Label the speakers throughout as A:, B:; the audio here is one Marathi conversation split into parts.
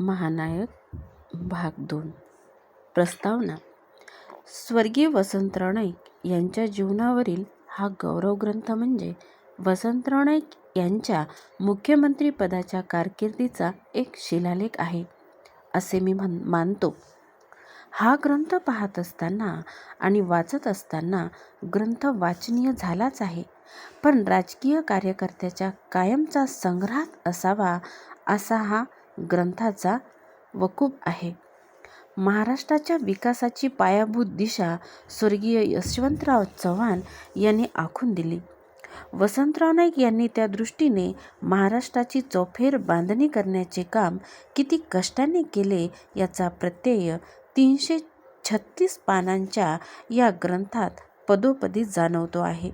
A: महानायक भाग दोन. प्रस्तावना. स्वर्गीय वसंतराव नाईक यांच्या जीवनावरील हा गौरवग्रंथ म्हणजे वसंतराव नाईक यांच्या मुख्यमंत्रीपदाच्या कारकिर्दीचा एक शिलालेख आहे असे मी म्हण मानतो. हा ग्रंथ पाहत असताना आणि वाचत असताना ग्रंथ वाचनीय झालाच आहे पण राजकीय कार्यकर्त्याच्या कायमचा संग्रहात असावा असा हा ग्रंथाचा वकूब आहे. महाराष्ट्राच्या विकासाची पायाभूत दिशा स्वर्गीय यशवंतराव चव्हाण यांनी आखून दिली. वसंतराव नाईक यांनी त्या दृष्टीने महाराष्ट्राची चौफेर बांधणी करण्याचे काम किती कष्टाने केले याचा प्रत्यय तीनशे छत्तीस पानांच्या या ग्रंथात पदोपदी जाणवतो आहे.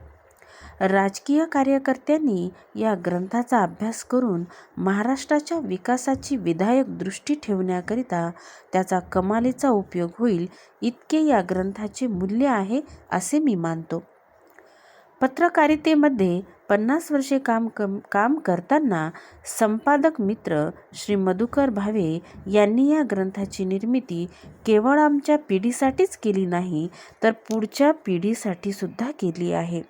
A: राजकीय कार्यकर्त्यांनी या ग्रंथाचा अभ्यास करून महाराष्ट्राच्या विकासाची विधायक दृष्टी ठेवण्याकरिता त्याचा कमालीचा उपयोग होईल इतके या ग्रंथाचे मूल्य आहे असे मी मानतो. पत्रकारितेमध्ये पन्नास वर्षे काम कम काम करताना संपादक मित्र श्री मधुकर भावे यांनी या ग्रंथाची निर्मिती केवळ आमच्या पिढीसाठीच केली नाही तर पुढच्या पिढीसाठी सुद्धा केली आहे.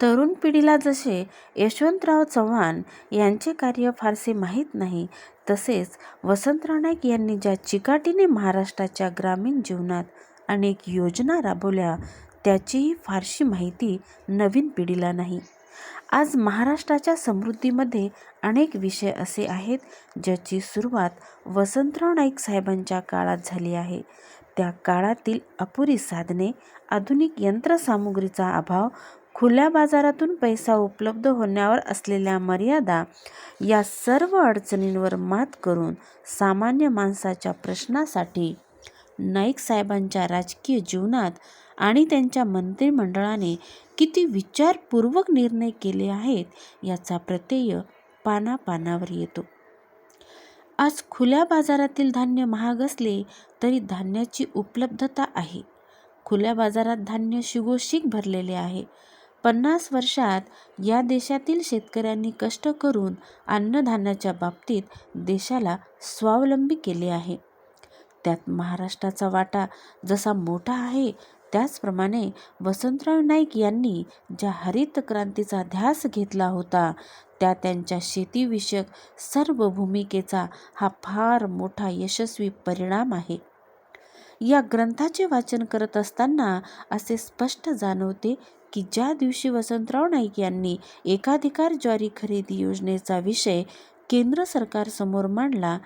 A: तरुण पिढीला जसे यशवंतराव चव्हाण यांचे कार्य फारसे माहीत नाही तसेच वसंतराव नाईक यांनी ज्या चिकाटीने महाराष्ट्राच्या ग्रामीण जीवनात अनेक योजना राबवल्या त्याचीही फारशी माहिती नवीन पिढीला नाही. आज महाराष्ट्राच्या समृद्धीमध्ये अनेक विषय असे आहेत ज्याची सुरुवात वसंतराव नाईक साहेबांच्या काळात झाली आहे. त्या काळातील अपुरी साधने आधुनिक यंत्रसामुग्रीचा अभाव खुल्या बाजारातून पैसा उपलब्ध होण्यावर असलेल्या मर्यादा या सर्व अडचणींवर मात करून सामान्य माणसाच्या प्रश्नासाठी नाईक साहेबांच्या राजकीय जीवनात आणि त्यांच्या मंत्रिमंडळाने किती विचारपूर्वक निर्णय केले आहेत याचा प्रत्यय पानापानावर येतो. आज खुल्या बाजारातील धान्य महाग असले तरी धान्याची उपलब्धता आहे. खुल्या बाजारात धान्य शिगोशिक भरलेले आहे. पन्नास वर्षात या देशातील शेतकऱ्यांनी कष्ट करून अन्नधान्याच्या बाबतीत देशाला स्वावलंबी केले आहे. त्यात महाराष्ट्राचा वाटा जसा मोठा आहे त्याचप्रमाणे वसंतराव नाईक यांनी ज्या हरित क्रांतीचा ध्यास घेतला होता त्या त्यांच्या शेतीविषयक सर्व भूमिकेचा हा फार मोठा यशस्वी परिणाम आहे. या ग्रंथाचे वाचन करत असताना असे स्पष्ट जाणवते की ज्या दिवशी वसंतराव नाईक यांनी एकाधिकार ज्वारी खरेदी योजनेचा विषय केंद्र सरकारसमोर मांडला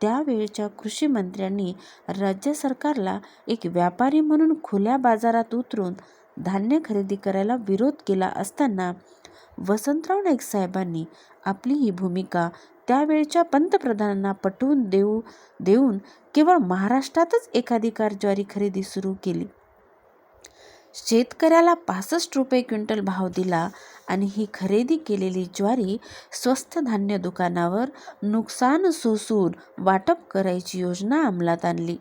A: त्यावेळच्या कृषी मंत्र्यांनी राज्य सरकारला एक व्यापारी म्हणून खुल्या बाजारात उतरून धान्य खरेदी करायला विरोध केला असताना वसंतराव नाईक साहेबांनी आपली ही भूमिका त्यावेळच्या पंतप्रधानांना पटवून देऊ देऊन केवळ महाराष्ट्रातच एकाधिकार ज्वारी खरेदी सुरू केली. शेतकऱ्याला पासष्ट रुपये क्विंटल भाव दिला आणि ही खरेदी केलेली ज्वारी स्वस्त धान्य दुकानावर नुकसान सोसून वाटप करायची योजना अंमलात आणली.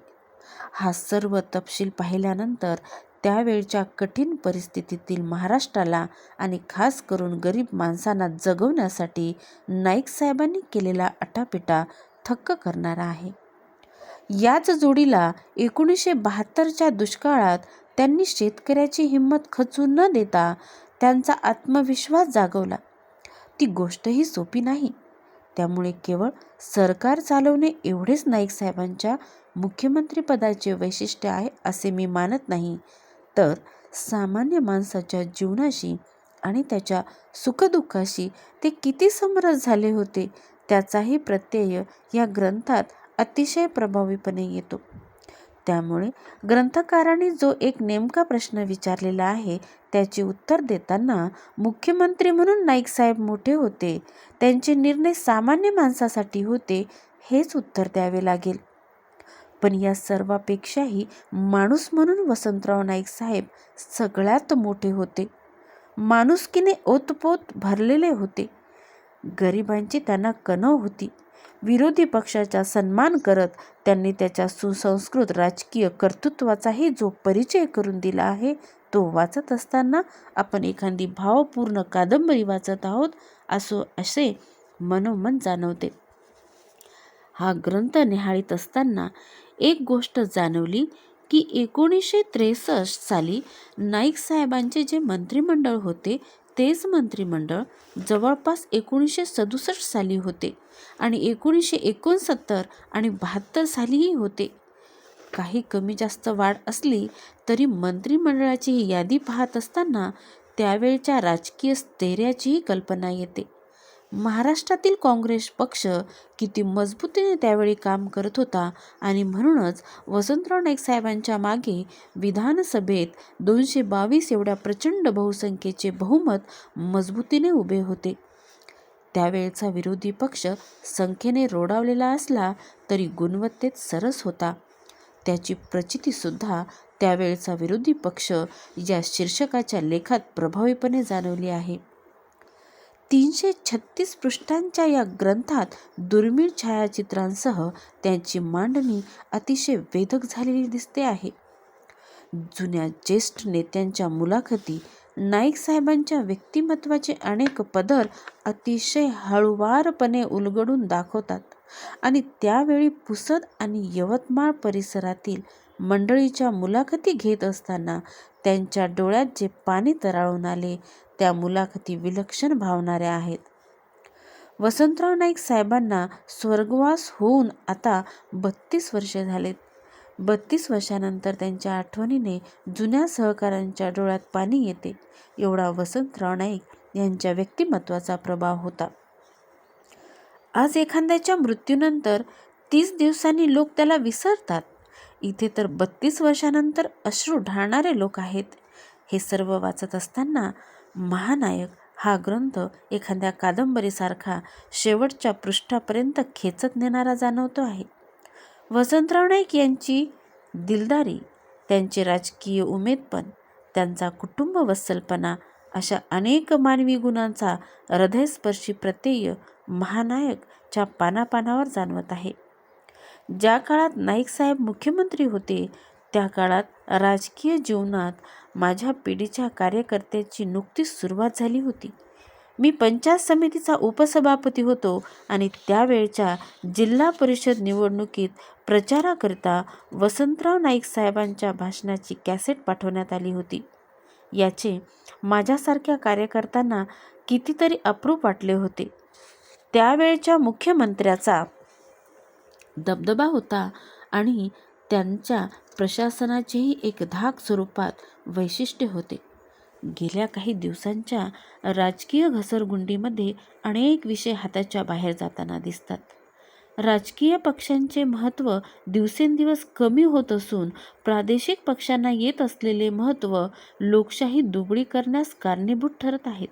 A: हा सर्व तपशील पाहिल्यानंतर त्यावेळच्या कठीण परिस्थितीतील महाराष्ट्राला आणि खास करून गरीब माणसांना जगवण्यासाठी नाईक साहेबांनी केलेला अटापिटा थक्क करणारा आहे. याच जोडीला एकोणीसशे बहात्तरच्या दुष्काळात त्यांनी शेतकऱ्याची हिंमत खचू न देता त्यांचा आत्मविश्वास जागवला. ती गोष्टही सोपी नाही. त्यामुळे केवळ सरकार चालवणे एवढेच नाईक साहेबांच्या मुख्यमंत्रीपदाचे वैशिष्ट्य आहे असे मी मानत नाही. तर सामान्य माणसाच्या जीवनाशी आणि त्याच्या सुखदुःखाशी ते किती समरस झाले होते त्याचाही प्रत्यय या ग्रंथात अतिशय प्रभावीपणे येतो. त्यामुळे ग्रंथकारांनी जो एक नेमका प्रश्न विचारलेला आहे त्याचे उत्तर देताना मुख्यमंत्री म्हणून नाईक साहेब मोठे होते. त्यांचे निर्णय सामान्य माणसासाठी होते हेच उत्तर द्यावे लागेल. पण या सर्वापेक्षाही माणूस म्हणून वसंतराव नाईक साहेब सगळ्यात मोठे होते. माणुसकीने ओतपोत भरलेले होते. गरिबांची त्यांना कणव होती. विरोधी पक्षाचा सन्मान करत त्यांनी त्याच्या सुसंस्कृत राजकीय कर्तृत्वाचाही जो परिचय करून दिला आहे तो वाचत असताना आपण एखादी भावपूर्ण कादंबरी वाचत आहोत असो असे मनोमन जाणवते. हा ग्रंथ निहाळीत असताना एक गोष्ट जाणवली की एकोणीसशे त्रेसष्ट साली नाईक साहेबांचे जे मंत्रिमंडळ होते तेच मंत्रिमंडळ जवळपास एकोणीसशे सदुसष्ट साली होते आणि एकोणीसशे एकोणसत्तर आणि बहात्तर सालीही होते. काही कमी जास्त वाढ असली तरी मंत्रिमंडळाची ही यादी पाहत असताना त्यावेळच्या राजकीय स्थैर्याचीही कल्पना येते. महाराष्ट्रातील काँग्रेस पक्ष किती मजबूतीने त्यावेळी काम करत होता आणि म्हणूनच वसंतराव नाईक साहेबांच्या मागे विधानसभेत दोनशे बावीस एवढ्या प्रचंड बहुसंख्येचे बहुमत मजबूतीने उभे होते. त्यावेळचा विरोधी पक्ष संख्येने रोडावलेला असला तरी गुणवत्तेत सरस होता. त्याची प्रचितीसुद्धा त्यावेळचा विरोधी पक्ष या शीर्षकाच्या लेखात प्रभावीपणे जाणवली आहे. तीनशे छत्तीस पृष्ठांच्या या ग्रंथात दुर्मिळ छायाचित्रांसह त्यांची मांडणी अतिशय वेधक झालेली दिसते आहे. जुन्या ज्येष्ठ नेत्यांच्या मुलाखती नाईक साहेबांच्या व्यक्तिमत्वाचे अनेक पदर अतिशय हळुवारपणे उलगडून दाखवतात आणि त्यावेळी पुसद आणि यवतमाळ परिसरातील मंडळीच्या मुलाखती घेत असताना त्यांच्या डोळ्यात जे पाणी तराळून आले त्या मुलाखती विलक्षण भावणाऱ्या आहेत. वसंतराव नाईक साहेबांना स्वर्गवास होऊन आता बत्तीस वर्षे झालेत. बत्तीस वर्षानंतर त्यांच्या आठवणीने जुन्या सहकाऱ्यांच्या डोळ्यात पाणी येते एवढा वसंतराव नाईक यांच्या व्यक्तिमत्वाचा प्रभाव होता. आज एखाद्याच्या मृत्यूनंतर तीस दिवसांनी लोक त्याला विसरतात. इथे तर बत्तीस वर्षानंतर अश्रू ढाळणारे लोक आहेत. हे सर्व वाचत असताना महानायक हा ग्रंथ एखाद्या कादंबरीसारखा शेवटच्या पृष्ठापर्यंत खेचत नेणारा जाणवतो आहे. वसंतराव नाईक यांची दिलदारी त्यांचे राजकीय उमेदपण त्यांचा कुटुंब वत्सलपणा अशा अनेक मानवी गुणांचा हृदयस्पर्शी प्रत्यय महानायकच्या पानापानावर जाणवत आहे. ज्या काळात नाईक साहेब मुख्यमंत्री होते त्या काळात राजकीय जीवनात माझ्या पिढीच्या कार्यकर्त्याची नुकतीच सुरुवात झाली होती. मी पंचायत समितीचा उपसभापती होतो आणि त्यावेळच्या जिल्हा परिषद निवडणुकीत प्रचाराकरिता वसंतराव नाईक साहेबांच्या भाषणाची कॅसेट पाठवण्यात आली होती. याचे माझ्यासारख्या कार्यकर्त्यांना कितीतरी अप्रूप वाटले होते. त्यावेळच्या मुख्यमंत्र्याचा दबदबा होता आणि त्यांच्या प्रशासनाचेही एक धाक स्वरूपात वैशिष्ट्य होते. गेल्या काही दिवसांच्या राजकीय घसरगुंडीमध्ये अनेक विषय हाताच्या बाहेर जाताना दिसतात. राजकीय पक्षांचे महत्त्व दिवसेंदिवस कमी होत असून प्रादेशिक पक्षांना येत असलेले महत्त्व लोकशाही दुबळी करण्यास कारणीभूत ठरत आहेत.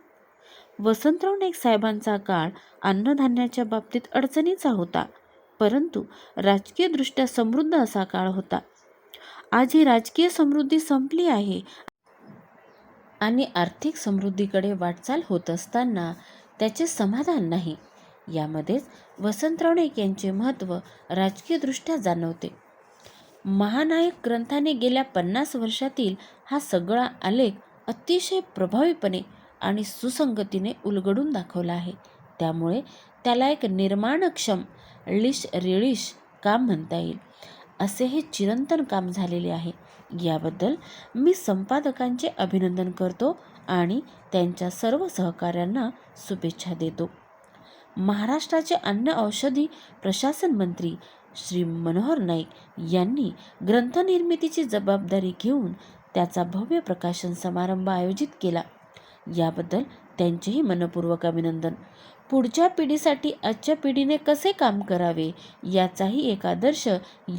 A: वसंतराव नाईक साहेबांचा काळ अन्नधान्याच्या बाबतीत अडचणीचा होता परंतु राजकीयदृष्ट्या समृद्ध असा काळ होता. आज ही राजकीय समृद्धी संपली आहे. आणि आर्थिक समृद्धीकडे वाटचाल होत असताना त्याचे समाधान नाही. यामध्येच वसंतराव नाईक यांचे महत्त्व राजकीयदृष्ट्या जाणवते. महानायक ग्रंथाने गेल्या पन्नास वर्षातील हा सगळा आलेख अतिशय प्रभावीपणे आणि सुसंगतीने उलगडून दाखवला आहे. त्यामुळे त्याला एक निर्माणक्षम लिश रिळीश काम म्हणता येईल. असे हे चिरंतन काम झालेले आहे. याबद्दल मी संपादकांचे अभिनंदन करतो आणि त्यांच्या सर्व सहकाऱ्यांना शुभेच्छा देतो. महाराष्ट्राचे अन्न औषधी प्रशासन मंत्री श्री मनोहर नाईक यांनी ग्रंथनिर्मितीची जबाबदारी घेऊन त्याचा भव्य प्रकाशन समारंभ आयोजित केला. याबद्दल त्यांचेही मनपूर्वक अभिनंदन. पुढच्या पिढीसाठी आजच्या पिढीने कसे काम करावे? याचाही एक आदर्श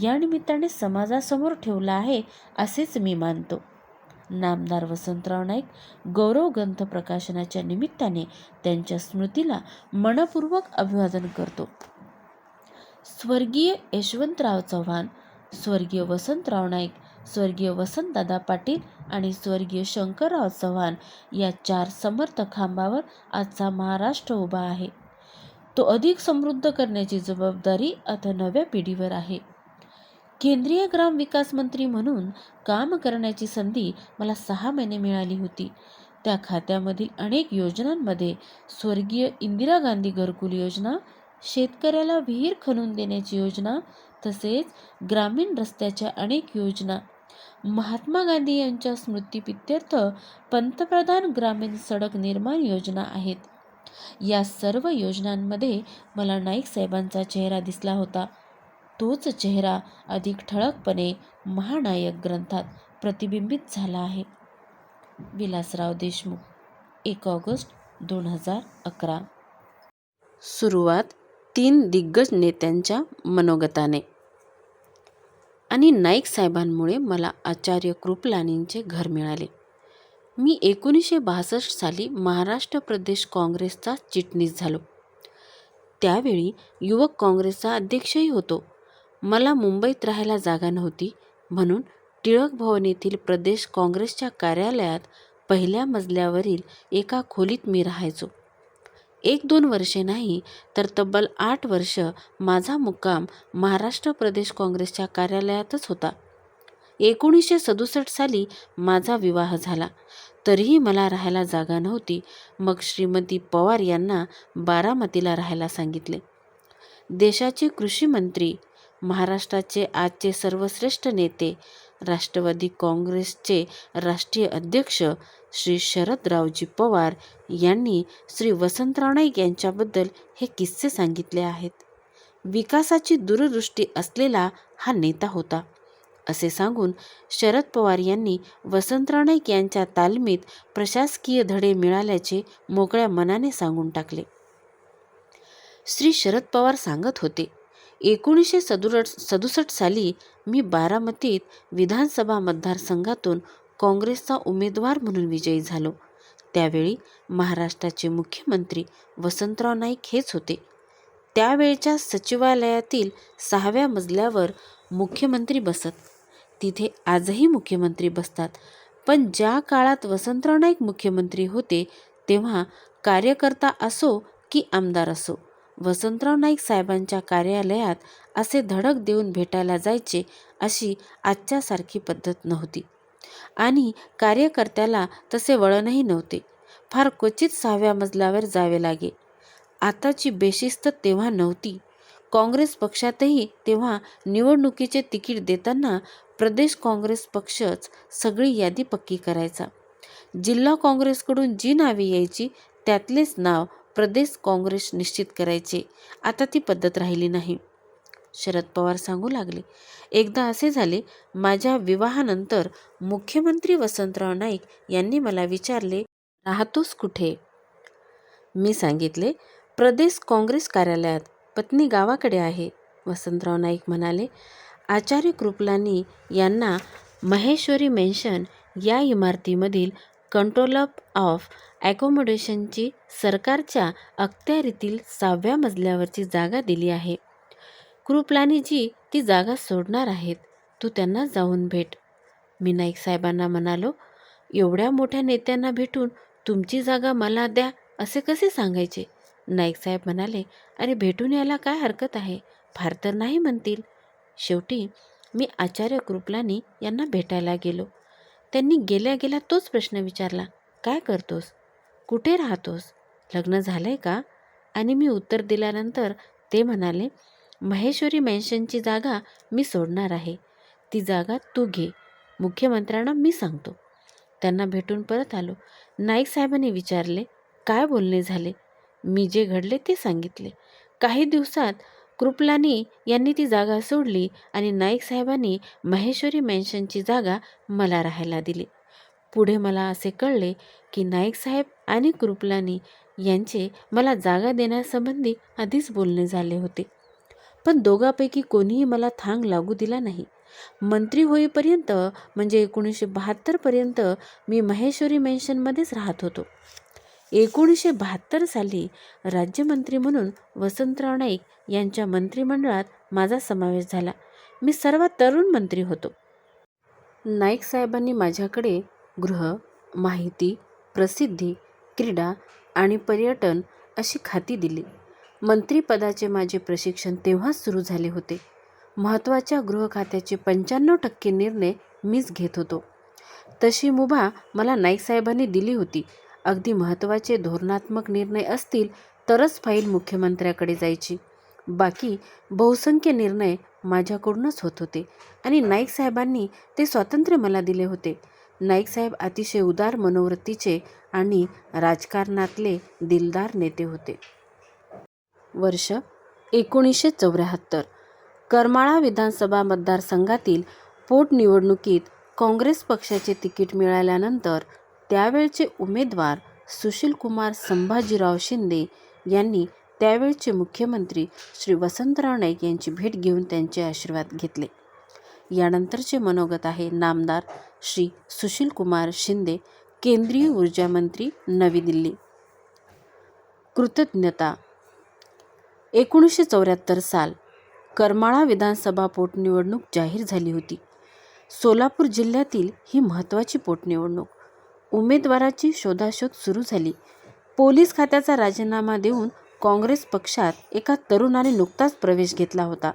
A: या निमित्ताने समाजासमोर ठेवला आहे असेच मी मानतो. नामदार वसंतराव नाईक गौरव ग्रंथ प्रकाशनाच्या निमित्ताने त्यांच्या स्मृतीला मनपूर्वक अभिवादन करतो. स्वर्गीय यशवंतराव चव्हाण स्वर्गीय वसंतराव नाईक स्वर्गीय वसंतदादा पाटील आणि स्वर्गीय शंकरराव चव्हाण या चार समर्थ खांबावर आजचा महाराष्ट्र उभा आहे. तो अधिक समृद्ध करण्याची जबाबदारी आता नव्या पिढीवर आहे. केंद्रीय ग्राम विकास मंत्री म्हणून काम करण्याची संधी मला सहा महिने मिळाली होती. त्या खात्यामधील अनेक योजनांमध्ये स्वर्गीय इंदिरा गांधी घरकुल योजना शेतकऱ्याला विहीर खणून देण्याची योजना तसेच ग्रामीण रस्त्याच्या अनेक योजना महात्मा गांधी यांच्या स्मृतिप्रित्यर्थ पंतप्रधान ग्रामीण सडक निर्माण योजना आहेत. या सर्व योजनांमध्ये मला नाईक साहेबांचा चेहरा दिसला होता. तोच चेहरा अधिक ठळकपणे महानायक ग्रंथात प्रतिबिंबित झाला आहे. विलासराव देशमुख एक ऑगस्ट दोन हजार अकरा. सुरुवात तीन दिग्गज नेत्यांच्या मनोगताने. आणि नाईक साहेबांमुळे मला आचार्य कृपलानींचे घर मिळाले. मी एकोणीसशे बासष्ट साली महाराष्ट्र प्रदेश काँग्रेसचा चिटणीस झालो. त्यावेळी युवक काँग्रेसचा अध्यक्षही होतो. मला मुंबईत राहायला जागा नव्हती म्हणून टिळक भवन येथील प्रदेश काँग्रेसच्या कार्यालयात पहिल्या मजल्यावरील एका खोलीत मी राहायचो. एक दोन वर्षे नाही तर तब्बल आठ वर्ष माझा मुक्काम महाराष्ट्र प्रदेश काँग्रेसच्या कार्यालयातच होता. एकोणीसशे सदुसष्ट साली माझा विवाह झाला. तरीही मला राहायला जागा नव्हती. मग श्रीमती पवार यांना बारामतीला राहायला सांगितले. देशाचे कृषी मंत्री महाराष्ट्राचे आजचे सर्वश्रेष्ठ नेते राष्ट्रवादी काँग्रेसचे राष्ट्रीय अध्यक्ष श्री शरदरावजी पवार यांनी श्री वसंतराव नाईक यांच्याबद्दल हे किस्से सांगितले आहेत. विकासाची दूरदृष्टी असलेला हा नेता होता. असे सांगून शरद पवार यांनी वसंतराव नाईक यांच्या तालमीत प्रशासकीय धडे मिळाल्याचे मोकळ्या मनाने सांगून टाकले. श्री शरद पवार सांगत होते एकोणीसशे सदुसष्ट सदुसष्ट साली मी बारामतीत विधानसभा मतदारसंघातून काँग्रेसचा उमेदवार म्हणून विजयी झालो. त्यावेळी महाराष्ट्राचे मुख्यमंत्री वसंतराव नाईक हेच होते. त्यावेळच्या सचिवालयातील सहाव्या मजल्यावर मुख्यमंत्री बसत. तिथे आजही मुख्यमंत्री बसतात. पण ज्या काळात वसंतराव नाईक मुख्यमंत्री होते तेव्हा कार्यकर्ता असो की आमदार असो वसंतराव नाईक साहेबांच्या कार्यालयात असे धडक देऊन भेटायला जायचे अशी आजच्यासारखी पद्धत नव्हती. आणि कार्यकर्त्याला तसे वळणही नव्हते. फार क्वचित सहाव्या मजल्यावर जावे लागे. आताची बेशिस्त तेव्हा नव्हती. काँग्रेस पक्षातही तेव्हा निवडणुकीचे तिकीट देताना प्रदेश काँग्रेस पक्षच सगळी यादी पक्की करायचा. जिल्हा काँग्रेसकडून जी नावे यायची त्यातलेच नाव प्रदेश काँग्रेस निश्चित करायचे. आता ती पद्धत राहिली नाही. शरद पवार सांगू लागले. एकदा असे झाले माझ्या विवाहानंतर मुख्यमंत्री वसंतराव नाईक यांनी मला विचारले राहतोस कुठे? मी सांगितले प्रदेश काँग्रेस कार्यालयात पत्नी गावाकडे आहे. वसंतराव नाईक म्हणाले आचार्य कृपलानी यांना महेश्वरी मेन्शन या इमारतीमधील कंट्रोल ऑफ ॲकोमोडेशनची सरकारच्या अखत्यारीतील सहाव्या मजल्यावरची जागा दिली आहे. कृपलानीजी ती जागा सोडणार आहेत. तू त्यांना जाऊन भेट. मी नाईक साहेबांना म्हणालो एवढ्या मोठ्या नेत्यांना भेटून तुमची जागा मला द्या असे कसे सांगायचे? नाईक साहेब म्हणाले अरे भेटून यायला काय हरकत आहे? फार तर नाही म्हणतील. शेवटी मी आचार्य कृपलानी यांना भेटायला गेलो. त्यांनी गेल्या गेल्या तोच प्रश्न विचारला काय करतोस? कुठे राहतोस? लग्न झालं आहे का? आणि मी उत्तर दिल्यानंतर ते म्हणाले महेश्वरी मेन्शनची जागा मी सोडणार आहे. ती जागा तू घे. मुख्यमंत्र्यांना मी सांगतो. त्यांना भेटून परत आलो. नाईक साहेबांनी विचारले काय बोलणे झाले? मी जे घडले ते सांगितले. काही दिवसात कृपलानी यांनी ती जागा सोडली आणि नाईक साहेबांनी महेश्वरी मेन्शनची जागा मला राहायला दिली. पुढे मला असे कळले की नाईक साहेब आणि कृपलानी यांचे मला जागा देण्यासंबंधी आधीच बोलणे झाले होते. पण दोघांपैकी कोणीही मला थांग लागू दिला नाही. मंत्री होईपर्यंत म्हणजे एकोणीसशे बहात्तरपर्यंत मी महेश्वरी मेन्शनमध्येच राहत होतो. एकोणीसशे बहात्तर साली राज्यमंत्री म्हणून वसंतराव नाईक यांच्या मंत्रिमंडळात माझा समावेश झाला. मी सर्वात तरुण मंत्री होतो. नाईक साहेबांनी माझ्याकडे गृह माहिती प्रसिद्धी क्रीडा आणि पर्यटन अशी खाती दिली. मंत्रीपदाचे माझे प्रशिक्षण तेव्हाच सुरू झाले होते. महत्त्वाच्या गृह खात्याचे पंच्याण्णव टक्के निर्णय मीच घेत होतो. तशी मुभा मला नाईक साहेबांनी दिली होती. अगदी महत्त्वाचे धोरणात्मक निर्णय असतील तरच फाईल मुख्यमंत्र्याकडे जायची. बाकी बहुसंख्य निर्णय माझ्याकडूनच होत होते आणि नाईक साहेबांनी ते स्वातंत्र्य मला दिले होते. नाईक साहेब अतिशय उदार मनोवृत्तीचे आणि राजकारणातले दिलदार नेते होते. वर्ष एकोणीसशे चौऱ्याहत्तर. करमाळा विधानसभा मतदारसंघातील पोटनिवडणुकीत काँग्रेस पक्षाचे तिकीट मिळाल्यानंतर त्यावेळचे उमेदवार सुशीलकुमार संभाजीराव शिंदे यांनी त्यावेळचे मुख्यमंत्री श्री वसंतराव नाईक यांची भेट घेऊन त्यांचे आशीर्वाद घेतले. यानंतरचे मनोगत आहे नामदार श्री सुशीलकुमार शिंदे केंद्रीय ऊर्जा मंत्री नवी दिल्ली. कृतज्ञता एकोणीसशे चौऱ्याहत्तर साल करमाळा विधानसभा पोटनिवडणूक जाहीर झाली होती. सोलापूर जिल्ह्यातील ही महत्त्वाची पोटनिवडणूक. उमेदवाराची शोधाशोध सुरू झाली. पोलीस खात्याचा राजीनामा देऊन काँग्रेस पक्षात एका तरुणाने नुकताच प्रवेश घेतला होता.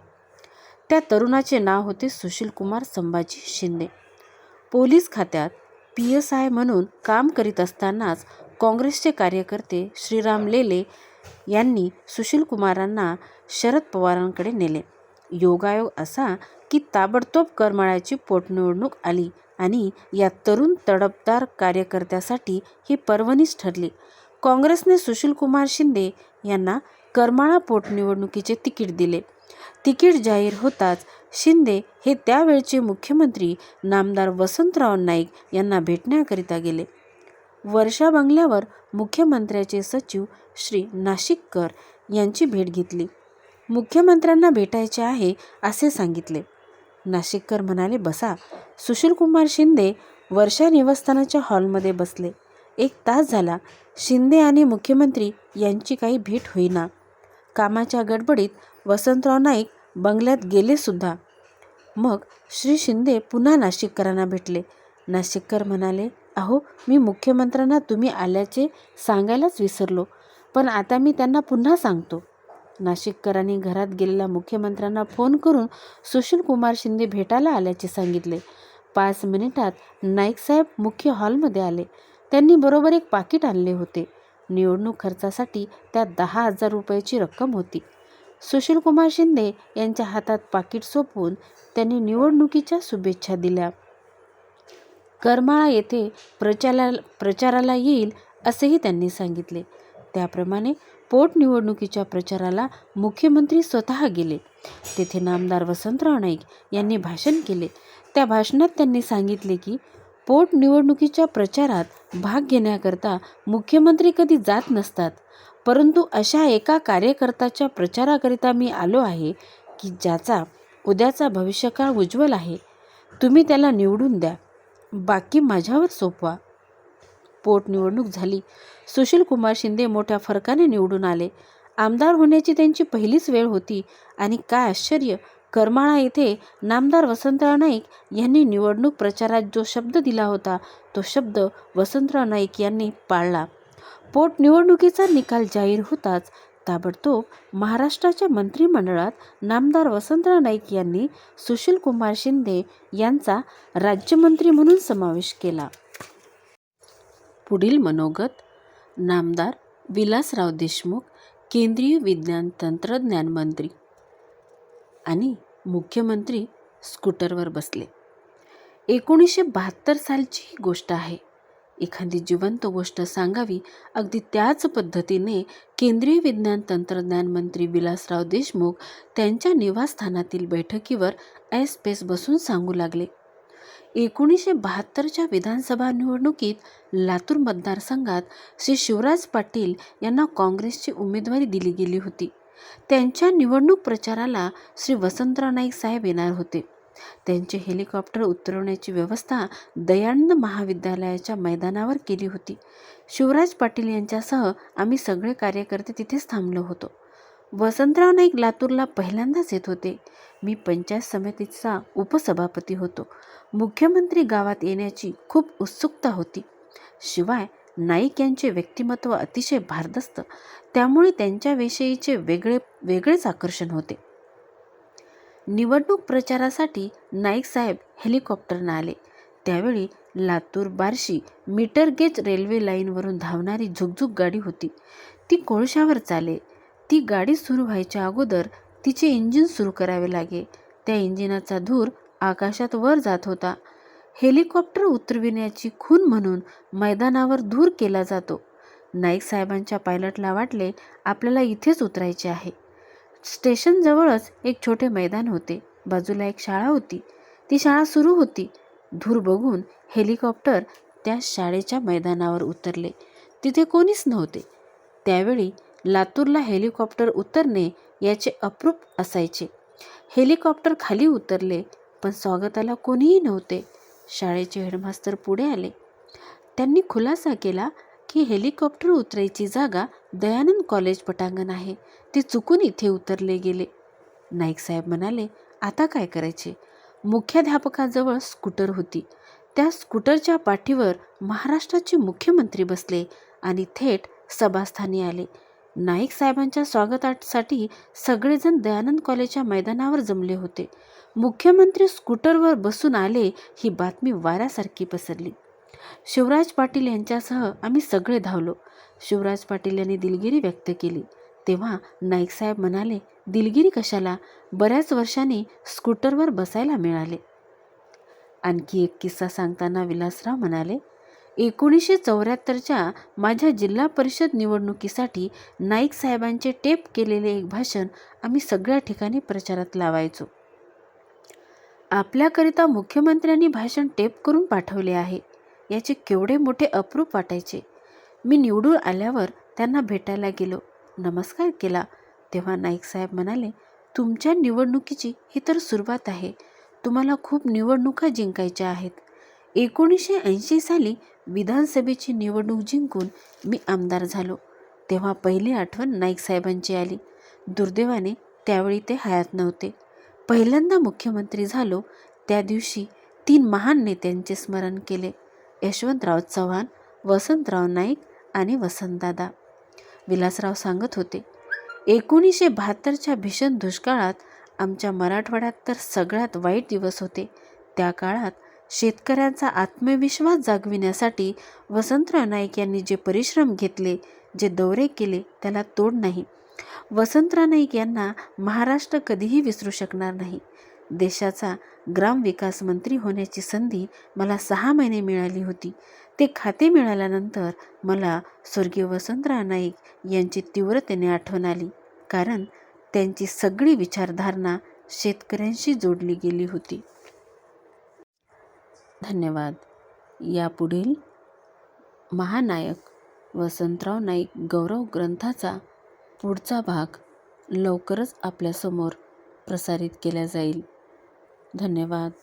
A: त्या तरुणाचे नाव होते सुशीलकुमार संभाजी शिंदे. पोलीस खात्यात पी एस आय म्हणून काम करीत असतानाच काँग्रेसचे कार्यकर्ते श्रीराम लेले यांनी सुशीलकुमारांना शरद पवारांकडे नेले. योगायोग असा की ताबडतोब करमाळ्याची पोटनिवडणूक आली आणि या तरुण तडफदार कार्यकर्त्यासाठी ही पर्वणीच ठरली. काँग्रेसने सुशीलकुमार शिंदे यांना करमाळा पोटनिवडणुकीचे तिकीट दिले. तिकीट जाहीर होताच शिंदे हे त्यावेळचे मुख्यमंत्री नामदार वसंतराव नाईक यांना भेटण्याकरिता गेले. वर्षा बंगल्यावर मुख्यमंत्र्याचे सचिव श्री नाशिककर यांची भेट घेतली. मुख्यमंत्र्यांना भेटायचे आहे असे सांगितले. नाशिककर म्हणाले बसा. सुशीलकुमार शिंदे वर्षा निवासस्थानाच्या हॉलमध्ये बसले. एक तास झाला. शिंदे आणि मुख्यमंत्री यांची काही भेट होईना. कामाच्या गडबडीत वसंतराव नाईक बंगल्यात गेले सुद्धा. मग श्री शिंदे पुन्हा नाशिककरांना भेटले. नाशिककर म्हणाले अहो मी मुख्यमंत्र्यांना तुम्ही आल्याचे सांगायलाच विसरलो. पण आता मी त्यांना पुन्हा सांगतो. नाशिककरांनी घरात गेलेल्या मुख्यमंत्र्यांना फोन करून सुशीलकुमार शिंदे भेटायला आल्याचे सांगितले. पाच मिनिटात नाईकसाहेब मुख्य हॉलमध्ये आले. त्यांनी बरोबर एक पाकिट आणले होते. निवडणूक खर्चासाठी त्यात दहा हजार रुपयाची रक्कम होती. सुशीलकुमार शिंदे यांच्या हातात पाकिट सोपवून त्यांनी निवडणुकीच्या शुभेच्छा दिल्या. करमाळा येथे प्रचाला प्रचाराला येईल असेही त्यांनी सांगितले. त्याप्रमाणे पोटनिवडणुकीच्या प्रचाराला मुख्यमंत्री स्वतः गेले. तेथे नामदार वसंतराव नाईक यांनी भाषण केले. त्या भाषणात त्यांनी सांगितले की पोटनिवडणुकीच्या प्रचारात भाग घेण्याकरता मुख्यमंत्री कधी जात नसतात. परंतु अशा एका कार्यकर्त्याच्या प्रचाराकरिता मी आलो आहे की ज्याचा उद्याचा भविष्यकाळ उज्ज्वल आहे. तुम्ही त्याला निवडून द्या. बाकी माझ्यावर सोपवा. पोटनिवडणूक झाली. सुशीलकुमार शिंदे मोठ्या फरकाने निवडून आले. आमदार होण्याची त्यांची पहिलीच वेळ होती. आणि काय आश्चर्य करमाळा येथे नामदार वसंतराव नाईक यांनी निवडणूक प्रचारात जो शब्द दिला होता तो शब्द वसंतराव नाईक यांनी पाळला. पोटनिवडणुकीचा निकाल जाहीर होताच ताबडतोब महाराष्ट्राच्या मंत्रिमंडळात नामदार वसंतराव नाईक यांनी सुशीलकुमार शिंदे यांचा राज्यमंत्री म्हणून समावेश केला. पुढील मनोगत नामदार विलासराव देशमुख केंद्रीय विज्ञान तंत्रज्ञान मंत्री आणि मुख्यमंत्री स्कूटरवर बसले. एकोणीसशे बहात्तर सालची ही गोष्ट आहे. एखादी जिवंत गोष्ट सांगावी अगदी त्याच पद्धतीने केंद्रीय विज्ञान तंत्रज्ञान मंत्री विलासराव देशमुख त्यांच्या निवासस्थानातील बैठकीवर ऐस पेस बसून सांगू लागले. एकोणीसशे बहात्तरच्या विधानसभा निवडणुकीत लातूर मतदारसंघात श्री शिवराज पाटील यांना काँग्रेसची उमेदवारी दिली गेली होती. त्यांच्या निवडणूक प्रचाराला श्री वसंतराव नाईक साहेब येणार होते. त्यांचे हेलिकॉप्टर उतरवण्याची व्यवस्था दयानंद महाविद्यालयाच्या मैदानावर केली होती. शिवराज पाटील यांच्यासह आम्ही सगळे कार्यकर्ते तिथेच थांबलो होतो. वसंतराव नाईक लातूरला पहिल्यांदाच येत होते. मी पंचायत समितीचा उपसभापती होतो. मुख्यमंत्री गावात येण्याची खूप उत्सुकता होती. शिवाय नाईक यांचे व्यक्तिमत्व अतिशय भारदस्त. त्यामुळे त्यांच्याविषयीचे वेगळे वेगळेच आकर्षण होते. निवडणूक प्रचारासाठी नाईक साहेब हेलिकॉप्टरनं आले. त्यावेळी Latur Barshi metre gauge railway लाईनवरून धावणारी झुकझुक गाडी होती. ती कोळशावर चाले. ती गाडी सुरू व्हायच्या अगोदर तिचे इंजिन सुरू करावे लागे. त्या इंजिनाचा धूर आकाशात वर जात होता. हेलिकॉप्टर उतरविण्याची खून म्हणून मैदानावर धूर केला जातो. नाईक साहेबांच्या पायलटला वाटले आपल्याला इथेच उतरायचे आहे. स्टेशनजवळच एक छोटे मैदान होते. बाजूला एक शाळा होती. ती शाळा सुरू होती. धूर बघून हेलिकॉप्टर त्या शाळेच्या मैदानावर उतरले. तिथे कोणीच नव्हते. त्यावेळी लातूरला हेलिकॉप्टर उतरणे याचे अप्रूप असायचे. हेलिकॉप्टर खाली उतरले पण स्वागताला कोणीही नव्हते. शाळेचे हेडमास्तर पुढे आले. त्यांनी खुलासा केला की हेलिकॉप्टर उतरायची जागा दयानंद कॉलेज पटांगण आहे. ते चुकून इथे उतरले गेले. नाईक साहेब म्हणाले आता काय करायचे? मुख्याध्यापकाजवळ स्कूटर होती. त्या स्कूटरच्या पाठीवर महाराष्ट्राचे मुख्यमंत्री बसले आणि थेट सभास्थानी आले. नाईक साहेबांच्या स्वागतासाठी सगळेजण दयानंद कॉलेजच्या मैदानावर जमले होते. मुख्यमंत्री स्कूटरवर बसून आले ही बातमी वाऱ्यासारखी पसरली. शिवराज पाटील यांच्यासह आम्ही सगळे धावलो. शिवराज पाटील यांनी दिलगिरी व्यक्त केली. तेव्हा नाईक साहेब म्हणाले दिलगिरी कशाला? बऱ्याच वर्षांनी स्कूटरवर बसायला मिळाले. आणखी एक किस्सा सांगताना विलासराव म्हणाले एकोणीसशे चौऱ्याहत्तरच्या माझ्या जिल्हा परिषद निवडणुकीसाठी नाईक साहेबांचे टेप केलेले एक भाषण आम्ही सगळ्या ठिकाणी प्रचारात लावायचो. आपल्याकरिता मुख्यमंत्र्यांनी भाषण टेप करून पाठवले आहे. याचे केवढे मोठे अप्रूप वाटायचे. मी निवडून आल्यावर त्यांना भेटायला गेलो. नमस्कार केला. तेव्हा नाईक साहेब म्हणाले तुमच्या निवडणुकीची ही तर सुरुवात आहे. तुम्हाला खूप निवडणुका जिंकायच्या आहेत. एकोणीसशे ऐंशी साली विधानसभेची निवडणूक जिंकून मी आमदार झालो. तेव्हा पहिली आठवण नाईक साहेबांची आली. दुर्दैवाने त्यावेळी ते हयात नव्हते. पहिल्यांदा मुख्यमंत्री झालो त्या दिवशी तीन महान नेत्यांचे स्मरण केले. यशवंतराव चव्हाण वसंतराव नाईक आणि वसंतदादा. विलासराव सांगत होते एकोणीसशे बहात्तरच्या भीषण दुष्काळात आमच्या मराठवाड्यात तर सगळ्यात वाईट दिवस होते. त्या काळात शेतकऱ्यांचा आत्मविश्वास जागविण्यासाठी वसंतराव नाईक यांनी जे परिश्रम घेतले जे दौरे केले त्याला तोड नाही. वसंतराव नाईक यांना महाराष्ट्र कधीही विसरू शकणार नाही. देशाचा ग्रामविकास मंत्री होण्याची संधी मला सहा महिने मिळाली होती. ते खाते मिळाल्यानंतर मला स्वर्गीय वसंतराव नाईक यांची तीव्रतेने आठवण आली कारण त्यांची सगळी विचारधारणा शेतकऱ्यांशी जोडली गेली होती. धन्यवाद. यापुढील महानायक वसंतराव नाईक गौरव ग्रंथाचा पुढचा भाग लवकरच आपल्यासमोर प्रसारित केला जाईल. धन्यवाद.